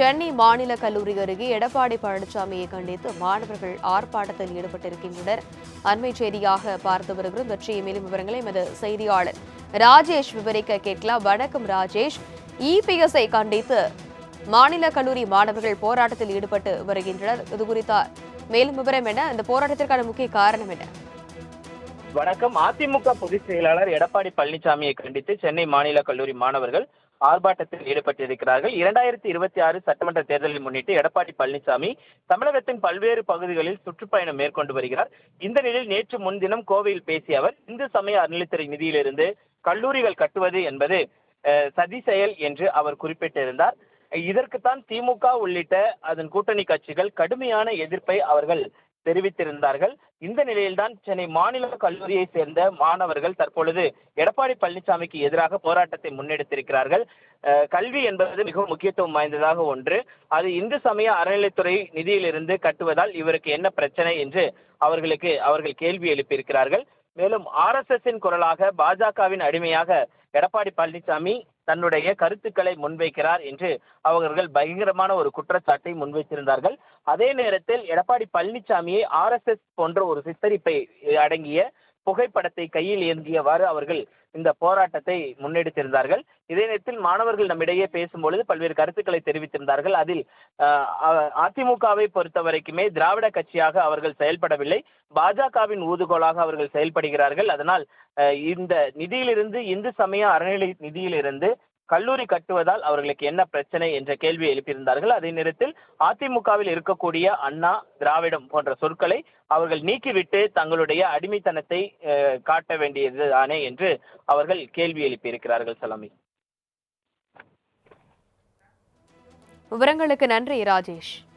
சென்னை மாநில கல்லூரி அருகே எடப்பாடி பழனிசாமியை கண்டித்து மாணவர்கள் ஆர்ப்பாட்டத்தில் ஈடுபட்டிருக்கின்றனர். அண்மை செய்தியாக பார்த்து வருகிறோம். பற்றிய மேலும் விவரங்களை எமது செய்தியாளர் ராஜேஷ் விவரிக்க கேட்கலாம். வணக்கம் ராஜேஷ். இபிஎஸ்ஐ கண்டித்து மாநில கல்லூரி மாணவர்கள் போராட்டத்தில் ஈடுபட்டு வருகின்றனர். இது குறித்த மேலும் விவரம் என்ன? இந்த போராட்டத்திற்கான முக்கிய காரணம் என்ன? வணக்கம். அதிமுக பொதுச் செயலாளர் எடப்பாடி பழனிசாமியை கண்டித்து சென்னை மாநில கல்லூரி மாணவர்கள் ஆர்ப்பாட்டத்தில் ஈடுபட்டிருக்கிறார்கள். இரண்டாயிரத்தி இருபத்தி ஆறு சட்டமன்ற தேர்தலை முன்னிட்டு எடப்பாடி பழனிசாமி தமிழகத்தின் பல்வேறு பகுதிகளில் சுற்றுப்பயணம் மேற்கொண்டு வருகிறார். இந்த நிலையில் நேற்று முன்தினம் கோவையில் பேசிய அவர் இந்து சமய அறநிலைத்துறை நிதியிலிருந்து கல்லூரிகள் கட்டுவது என்பது சதி செயல் என்று அவர் குறிப்பிட்டிருந்தார். இதற்குத்தான் திமுக உள்ளிட்ட அதன் கூட்டணி கட்சிகள் கடுமையான எதிர்ப்பை அவர்கள் தெரிவித்திருந்தார்கள். இந்த நிலையில்தான் சென்னை மாநில கல்லூரியை சேர்ந்த மாணவர்கள் தற்பொழுது எடப்பாடி பழனிசாமிக்கு எதிராக போராட்டத்தை முன்னெடுத்திருக்கிறார்கள். கல்வி என்பது மிகவும் முக்கியத்துவம் வாய்ந்ததாக ஒன்று. அது இந்து சமய அறநிலைத்துறை நிதியிலிருந்து கட்டுவதால் இவருக்கு என்ன பிரச்சனை என்று அவர்களுக்கு அவர்கள் கேள்வி எழுப்பியிருக்கிறார்கள். மேலும் ஆர்எஸ்எஸ்ஸின் குரலாக பாஜகவின் அடிமையாக எடப்பாடி பழனிசாமி தன்னுடைய கருத்துக்களை முன்வைக்கிறார் என்று அவர்கள் பயங்கரமான ஒரு குற்றச்சாட்டை முன்வைத்திருந்தார்கள். அதே நேரத்தில் எடப்பாடி பழனிசாமியை எஸ் போன்ற ஒரு சித்தரிப்பை அடங்கிய புகைப்படத்தை கையில் ஏந்தியவாறு அவர்கள் இந்த போராட்டத்தை முன்னெடுத்திருந்தார்கள். இதே நேரத்தில் மாணவர்கள் நம்மிடையே பேசும்பொழுது பல்வேறு கருத்துக்களை தெரிவித்திருந்தார்கள். அதில் அதிமுகவை பொறுத்த வரைக்குமே திராவிட கட்சியாக அவர்கள் செயல்படவில்லை. பாஜகவின் ஊதுகோலாக அவர்கள் செயல்படுகிறார்கள். அதனால் இந்த நிதியிலிருந்து இந்து சமய அறநிலை நிதியிலிருந்து கல்லூரி கட்டுவதால் அவர்களுக்கு என்ன பிரச்சனை என்ற கேள்வி எழுப்பியிருந்தார்கள். அதே நேரத்தில் அதிமுகவில் இருக்கக்கூடிய அண்ணா திராவிடம் போன்ற சொற்களை அவர்கள் நீக்கிவிட்டு தங்களுடைய அடிமைத்தனத்தை காட்ட வேண்டியது தானே என்று அவர்கள் கேள்வி எழுப்பியிருக்கிறார்கள் சலாமி. விவரங்களுக்கு நன்றி ராஜேஷ்.